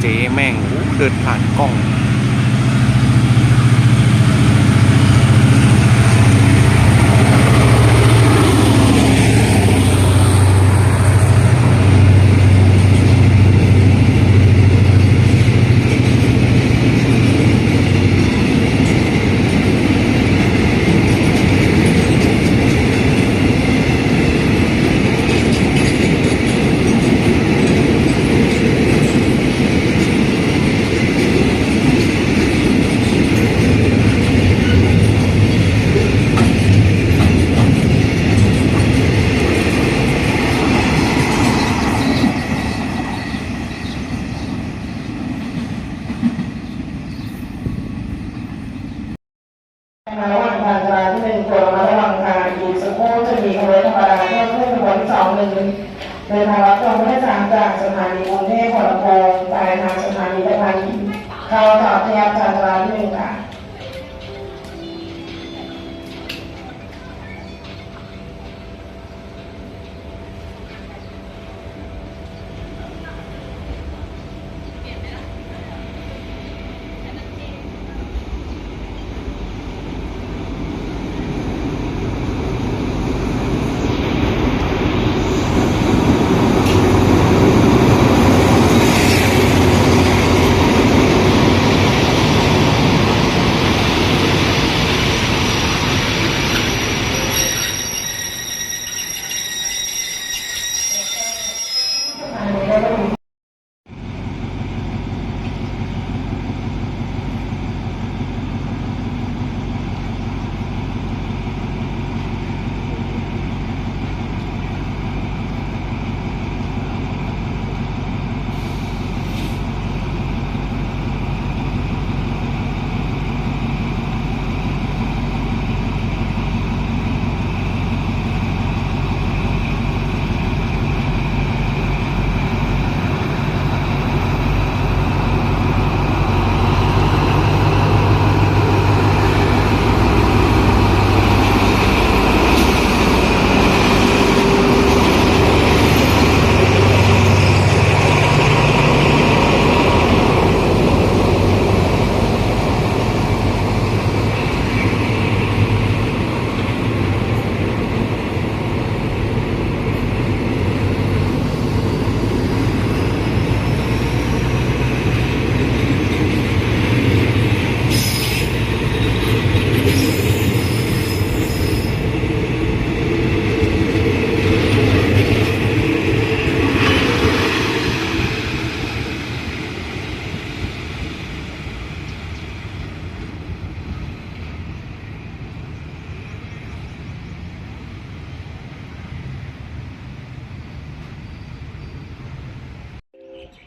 เจ๊แม่งเดินผ่านกล้อง มาระหว่างทางจราที่หนึ่งควรระมัดระวังทางอีกสักครู่จะมีขบวนธรรมดาเพิ่มขึ้นขบวนที่สองหนึ่งเดินทางรับส่งผู้โดยสารจา กรุงเทพหัวลำโพงสายทางสถานีตะพานหินเข้าต่อพยับจราที่หนึ่งค่ะ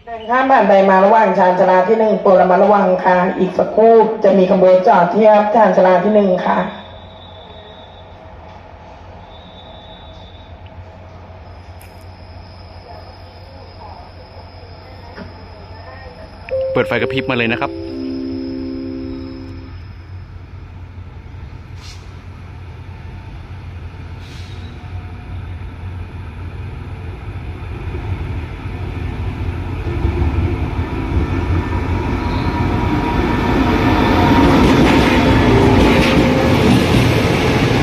เดินข้ามผ่านไปมาระหว่างชานชาลาที่หนึ่งโปรดระมัดระวังค่ะ อีกสักครู่จะมีขบวนจอดเทียบชานชาลาที่หนึ่งค่ะ เปิดไฟกระพริบมาเลยนะครับ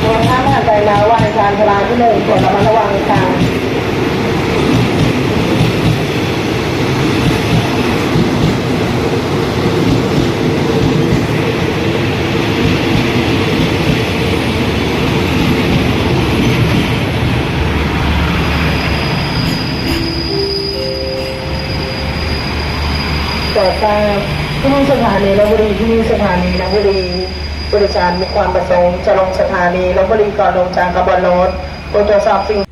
มองข้ามผ่านไปมาระหว่างชานชาลาที่หนึ่งโปรดระมัดระวังค่ะ ต่อทราบที่ สถานีลบบุรีที่สถานีลบบุรีบริการมีความประสงค์จะลงสถานีลบบุรีก่อนลงจากขบวนรถโปรดตรวจสอบสิ่ง